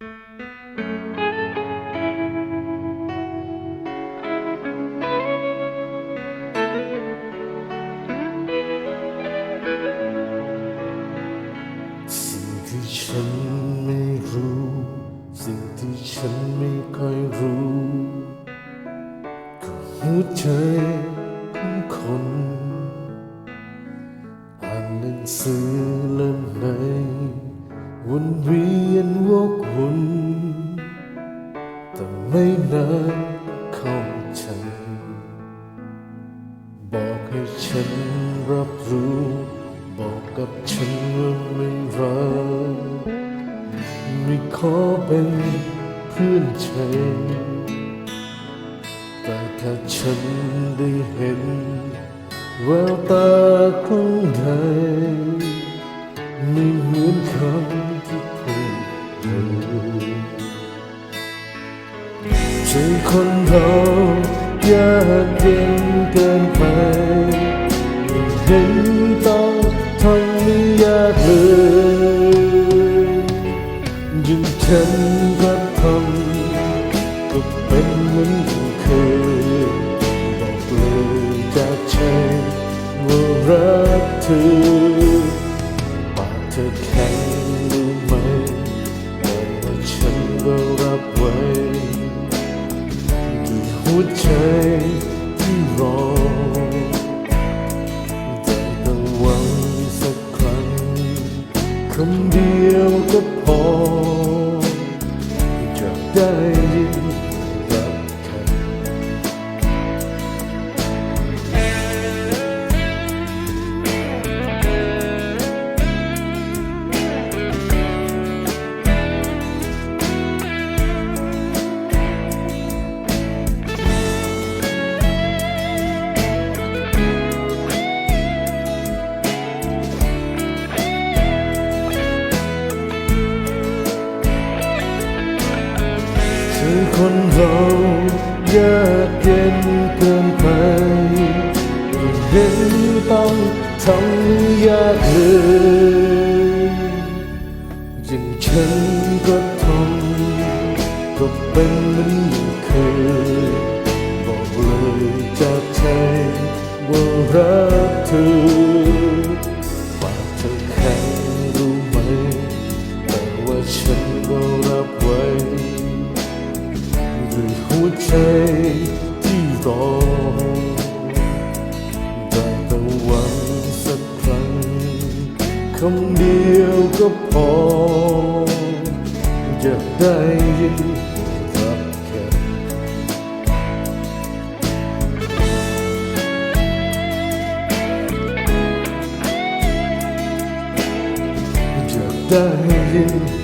สิ่งที่ฉันไม่รู้ สิ่งที่ฉันไม่ค่อยรู้ก็หัวใจของคนอ่านหนังสือเล่มไหน วนเวียนวกวนแต่ไม่นานเข้าใจบอกให้ฉันรับรู้ บอกกับฉันว่าไม่รักไม่ขอเป็นเพื่อนใจแต่ถ้าฉันได้เห็นแววตาของใดไม่เหมือนคำที่ คนเรายากเย็นเกินไปเห็นต้องทำไม่ยากเลยยิ่งฉันก็ทำก็เป็นเหมือนเคยบอกเลยจากใจว่ารักเธอปากเธอแข็งรู้ไหมแต่ว่าฉันก็รับไว้ คือคนเรายากเย็นเกินไปเห็นต้องทำยากเลยยิ่งฉันก็ทำก็เป็นเหมือนเคยบอกเลยจากใจว่ารัก หัวใจที่รอได้แต่หวังสักครั้งคำเดียวก็พอจะได้ยินรับแค่จะได้ยิน